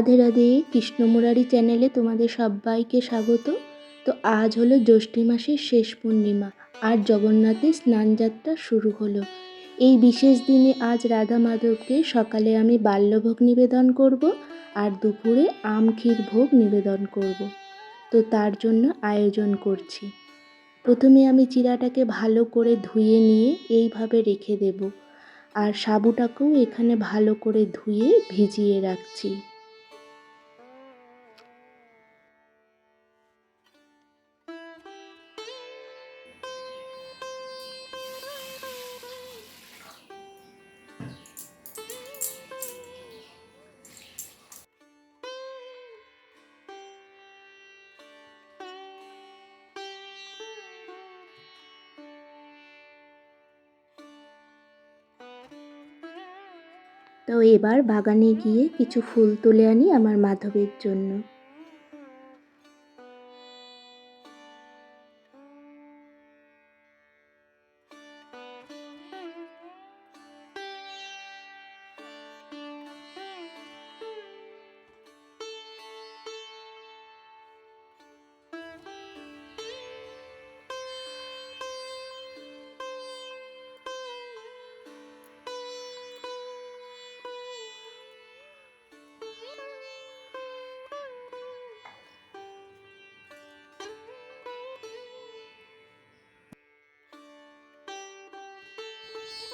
রাধে রাধে কৃষ্ণমুরারি চ্যানেলে তোমাদের সবাইকে স্বাগত। তো আজ হলো জ্যৈষ্ঠী মাসের শেষ পূর্ণিমা আর জগন্নাথের স্নানযাত্রা শুরু হলো। এই বিশেষ দিনে আজ রাধা মাধবকে সকালে আমি বাল্যভোগ নিবেদন করব আর দুপুরে আম ক্ষীর ভোগ নিবেদন করব। তো তার জন্য আয়োজন করছি। প্রথমে আমি চিরাটাকে ভালো করে ধুয়ে নিয়ে এইভাবে রেখে দেব। আর সাবুটাকেও এখানে ভালো করে ধুয়ে ভিজিয়ে রাখছি। তো এবার বাগানে গিয়ে কিছু ফুল তুলে আনি আমার মাধবের জন্য।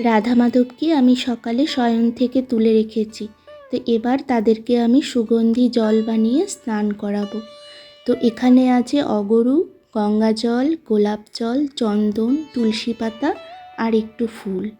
রাধা মাধবকে আমি সকালে শয়ন থেকে তুলে রেখেছি। তো এবার তাদেরকে আমি সুগন্ধি জল বানিয়ে স্নান করাবো। তো এখানে আছে অগরু গঙ্গা জল গোলাপ জল, চন্দন, তুলসী পাতা আর একটু ফুল।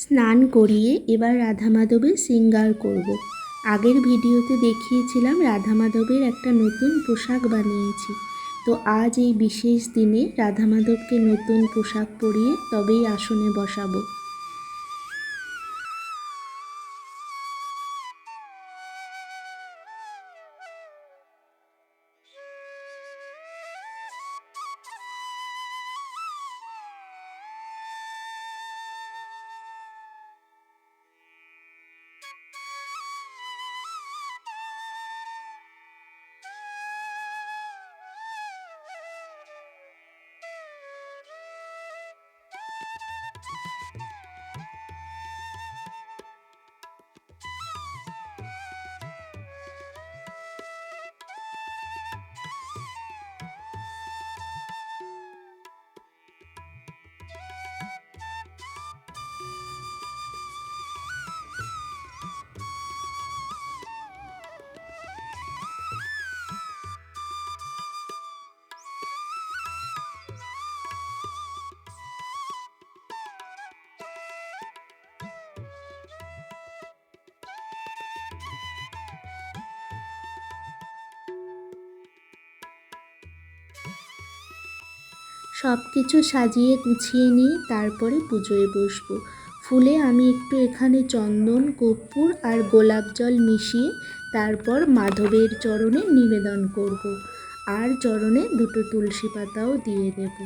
স্নান করিয়ে এবার রাধা মাধবের সিঙ্গার করব। আগের ভিডিওতে দেখিয়েছিলাম রাধা মাধবের একটা নতুন পোশাক বানিয়েছি তো আজ এই বিশেষ দিনে রাধা মাধবকে নতুন পোশাক পরিয়ে তবেই আসনে বসাবো সব কিছু সাজিয়ে গুছিয়ে নিয়ে তারপরে পুজোয় বসবো ফুলে আমি একটু এখানে চন্দন, কর্পূর আর গোলাপ জল মিশিয়ে তারপর মাধবের চরণে নিবেদন করব। আর চরণে দুটো তুলসী পাতাও দিয়ে দেবো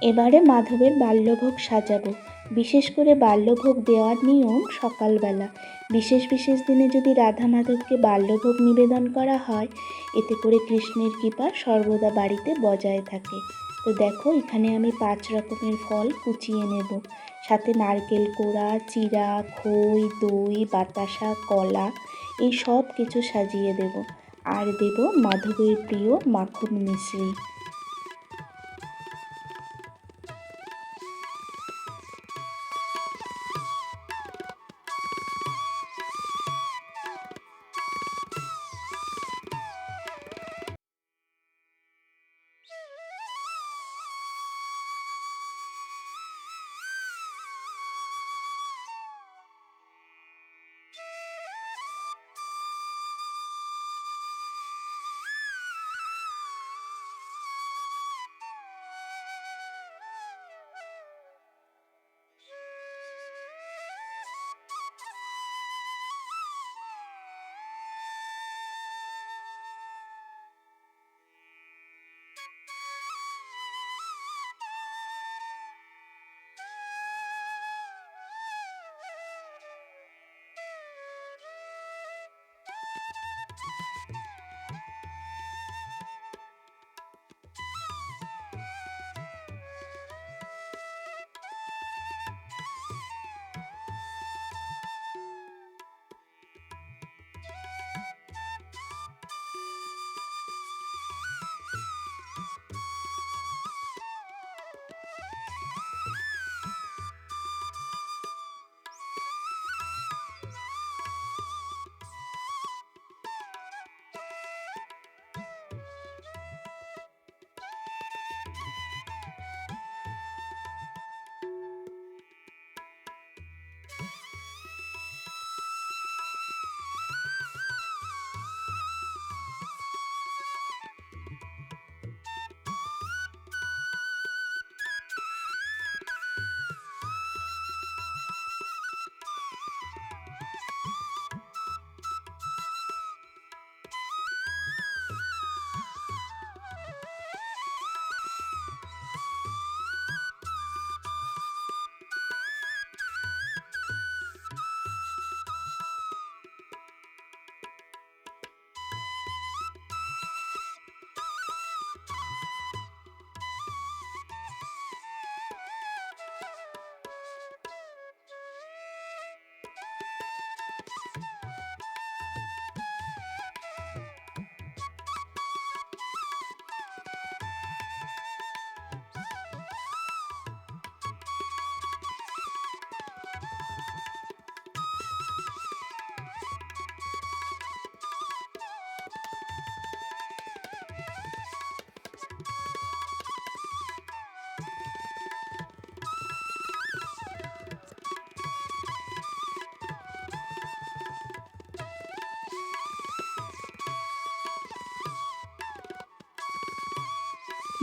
এবারে মাধবের বাল্যভোগ সাজাবো। বিশেষ করে বাল্যভোগ দেওয়ার নিয়ম সকালবেলা। বিশেষ বিশেষ দিনে যদি রাধা মাধবকে বাল্যভোগ নিবেদন করা হয়, এতে করে কৃষ্ণের কৃপা সর্বদা বাড়িতে বজায় থাকে। তো দেখো, এখানে আমি পাঁচ রকমের ফল কুচিয়ে নেব। সাথে নারকেল কোড়া, চিরা, খই, দই, বাতাসা, কলা, এই সব কিছু সাজিয়ে দেব। আর দেব মাধবের প্রিয় মাখন মিশ্রি।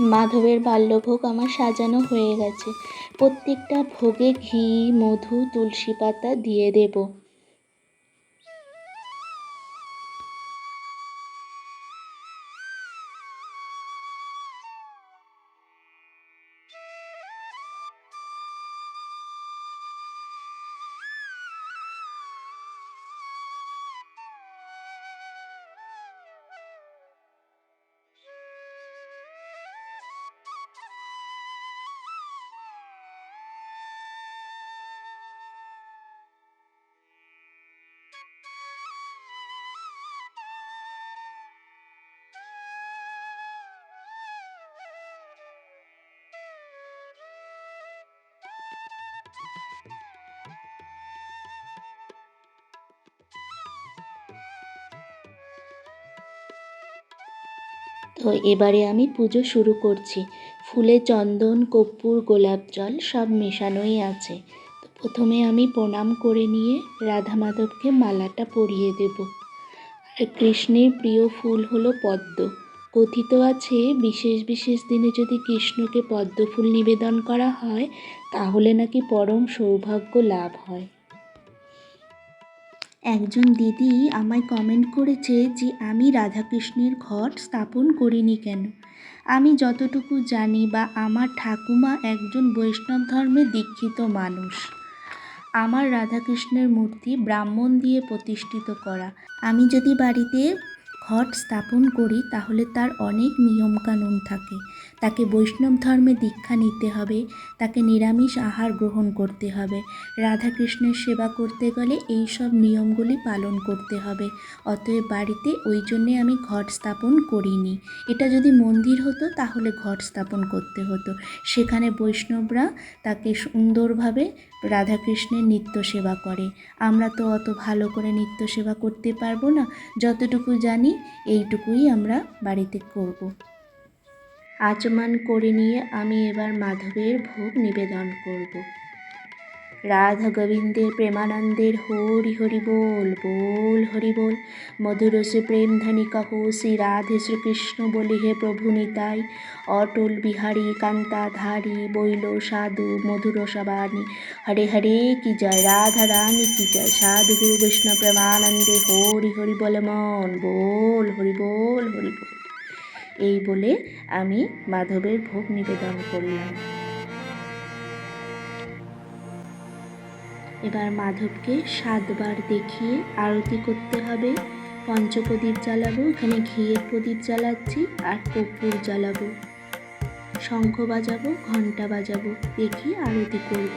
মাধবের বাল্যভোগ আমার সাজানো হয়ে গেছে। প্রত্যেকটা ভোগে ঘি মধু তুলসী পাতা দিয়ে দেব। তো এবারে আমি পুজো শুরু করছি। ফুলে চন্দন, কর্পূর, গোলাপ জল সব মেশানোই আছে। তো প্রথমে আমি প্রণাম করে নিয়ে রাধা মাধবকে মালাটা পরিয়ে দেব। আর কৃষ্ণের প্রিয় ফুল হলো পদ্ম। কথিত আছে, বিশেষ বিশেষ দিনে যদি কৃষ্ণকে পদ্ম ফুল নিবেদন করা হয়, তাহলে নাকি পরম সৌভাগ্য লাভ হয়। একজন দিদি আমায় কমেন্ট করেছে যে আমি রাধাকৃষ্ণের ঘট স্থাপন করিনি কেন? আমি যতটুকু জানি বা আমার ঠাকুমা একজন বৈষ্ণব ধর্মে দীক্ষিত মানুষ। আমার রাধাকৃষ্ণের মূর্তি ব্রাহ্মণ দিয়ে প্রতিষ্ঠিত করা। আমি যদি বাড়িতে ঘট স্থাপন করি তাহলে তার অনেক নিয়মকানুন থাকে। তাকে বৈষ্ণব ধর্মে দীক্ষা নিতে হবে, তাকে নিরামিষ আহার গ্রহণ করতে হবে। রাধাকৃষ্ণের সেবা করতে গেলে এই সব নিয়মগুলি পালন করতে হবে। অতএব বাড়িতে ওই জন্যে আমি ঘট স্থাপন করিনি। এটা যদি মন্দির হতো, তাহলে ঘট স্থাপন করতে হতো। সেখানে বৈষ্ণবরা তাকে সুন্দরভাবে রাধাকৃষ্ণের নিত্য সেবা করে। আমরা তো অত ভালো করে নিত্য সেবা করতে পারব না। যতটুকু জানি, এইটুকুই আমরা বাড়িতে করব। আচমান করে নিয়ে আমি এবার মাধবের ভোগ নিবেদন করব। রাধা গোবিন্দের প্রেমানন্দের হরি হরি বল বল হরি বল। মধুর সে প্রেম ধনী কহো, শ্রী রাধে শ্রীকৃষ্ণ বলি হে প্রভু নিতাই। অটল বিহারী কান্তাধারী বৈল সাধু মধুর সবানী হরে হরে কি জয়, রাধা রানী কি জয়। সাধু গুরু বৈষ্ণব প্রেমানন্দে হরি হরি বল মন, বল হরি বল হরি বল। এই বলে আমি মাধবের ভোগ নিবেদন করলাম। এবার মাধবকে সাতবার দেখিয়ে আরতি করতে হবে। পঞ্চপ্রদীপ জ্বালাবো, এখানে ঘিয়ের প্রদীপ জ্বালাচ্ছি আর কর্পূর জ্বালাবো। শঙ্খ বাজাবো ঘণ্টা বাজাবো দেখিয়ে আরতি করব।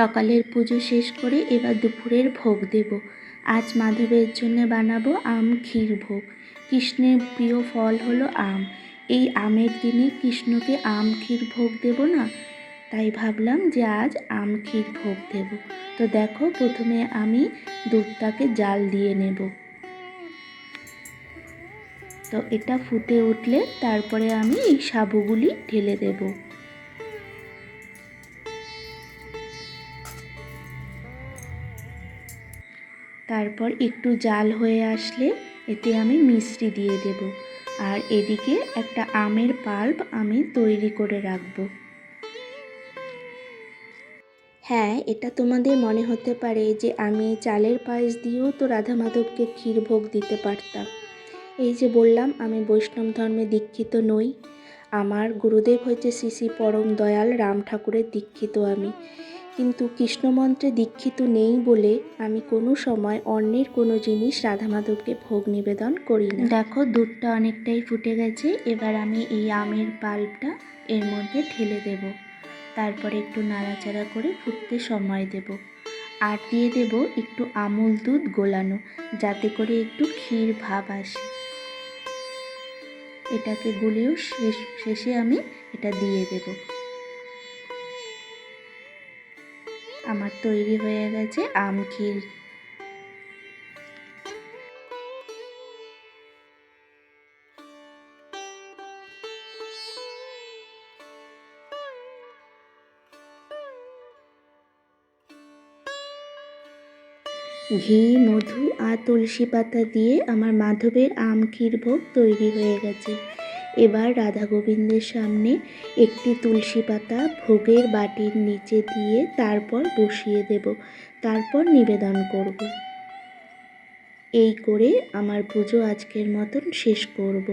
সকালের পুজো শেষ করে এবার দুপুরের ভোগ দেব। আজ মাধবের জন্য বানাবো আম ক্ষীর ভোগ। কৃষ্ণের প্রিয় ফল হলো আম। এই আমের দিনে কৃষ্ণকে আম ক্ষীর ভোগ দেব না? তাই ভাবলাম যে আজ আম ক্ষীর ভোগ দেব। তো দেখো, প্রথমে আমি দুধটাকে জাল দিয়ে নেব। তো এটা ফুটে উঠলে তারপরে আমি এই সাবুগুলি ঢেলে দেবো। তারপর একটু জাল হয়ে আসলে এতে আমি মিষ্টি দিয়ে দেব। আর এদিকে একটা আমের পাল্প আমি তৈরি করে রাখব। হ্যাঁ এটা তোমাদের মনে হতে পারে যে আমি চালের পায়েস দিয়েও তো রাধা মাধবকে ক্ষীর ভোগ দিতে পারতাম। এই যে বললাম, আমি বৈষ্ণব ধর্মে দীক্ষিত নই। আমার গুরুদেব হচ্ছে শ্রী শ্রী পরম দয়াল রাম ঠাকুরের দীক্ষিত আমি। কিন্তু কৃষ্ণমন্ত্রে দীক্ষিত নেই বলে আমি কোনো সময় অন্যের কোনো জিনিস রাধা মাধবকে ভোগ নিবেদন করি না। দেখো, দুধটা অনেকটাই ফুটে গেছে, এবার আমি এই আমের পাল্পটা এর মধ্যে ঢেলে দেব। তারপরে একটু নাড়াচাড়া করে ফুটতে সময় দেব। আর দিয়ে দেব একটু আমুল দুধ গোলানো, যাতে করে একটু ক্ষীর ভাব আসে। এটাকে গুলিয়েও শেষ, শেষে আমি এটা দিয়ে দেবো। আমার তৈরি হয়ে গেছে আম ক্ষীর। ঘি, মধু আর তুলসী পাতা দিয়ে আমার মাধবের আম ক্ষীর ভোগ তৈরি হয়ে গেছে। এবার রাধা গোবিন্দের সামনে একটি তুলসী পাতা ভোগের বাটির নিচে দিয়ে তারপর বসিয়ে দেব। তারপর নিবেদন করব। এই করে আমার পুজো আজকের মতন শেষ করব।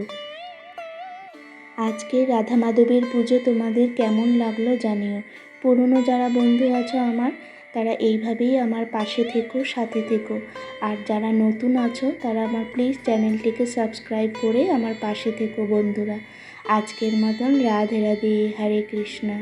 আজকে রাধা মাধবের পুজো তোমাদের কেমন লাগল জানিও। পুরনো যারা বন্ধু আছো আমার তারা এইভাবেই আমার পাশে থেকো, সাথে থেকো। আর যারা নতুন আছো, তারা আমার প্লিজ চ্যানেলটিকে সাবস্ক্রাইব করে আমার পাশে থেকো বন্ধুরা। আজকের মতন রাধে রাধে, হরে কৃষ্ণা।